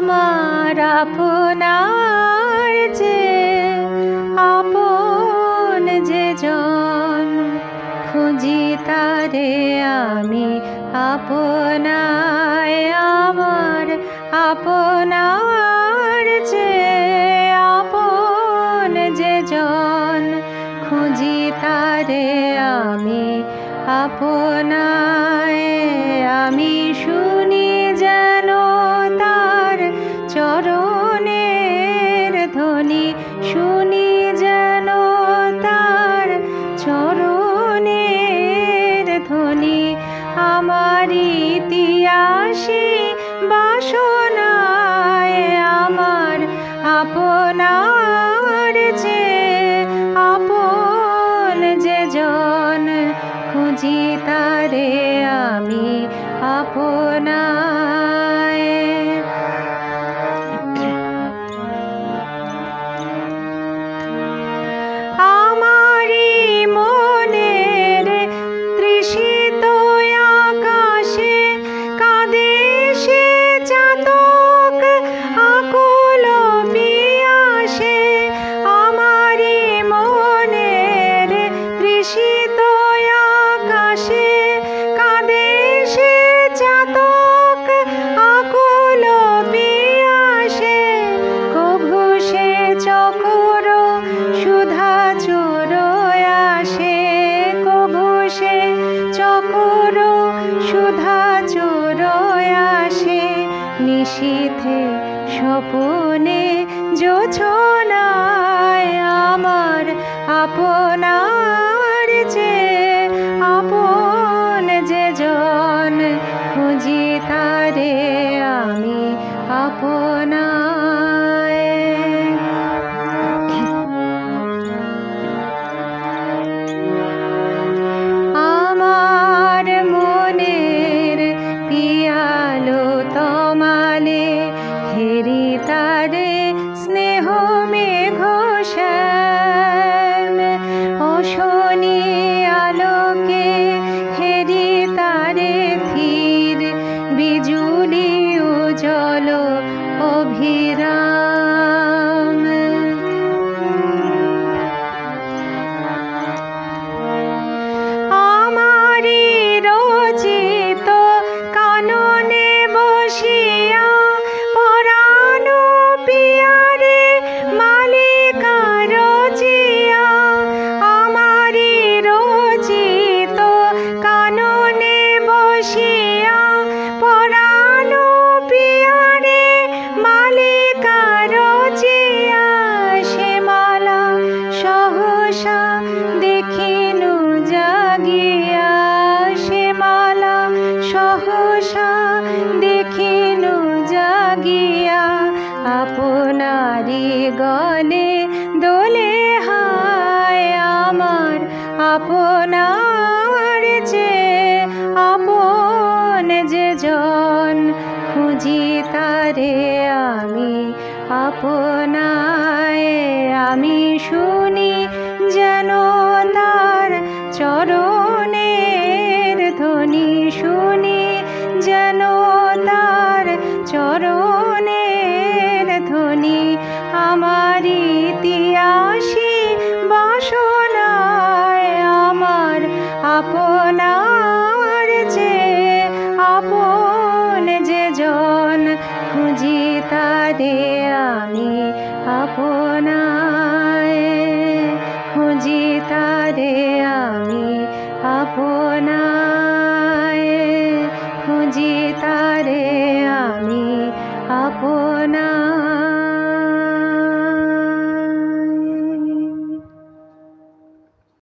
আমার আপনার যে আপন যে জন, খুঁজি তারে আমি আপনায়, আমার আপনার যে আপন যে জন, খুঁজি তারে আমি আপনায়, আমি বাসনায় আমার আপনার যে আপন যে জন খুঁজি আমি আপনায় আসে নিশীথে স্বপনে যোছনায় আমার আপনার যে আপন যে জন খুঁজি তারে আমি আপনায় তারে স্নেহ জাগিয়া আপনারি গলে দোলে হায় আমার আপনার যে আপন যে জন, খুঁজি তারে আমি, আপনায় আমি শুনি যেন তার চরণের ধ্বনি শুনি যেন তার ধ্বনি আমার ইতিহাসে বাসনায় আমার আপনার যে আপন যে জন খুঁজি তারে আমি আপনায়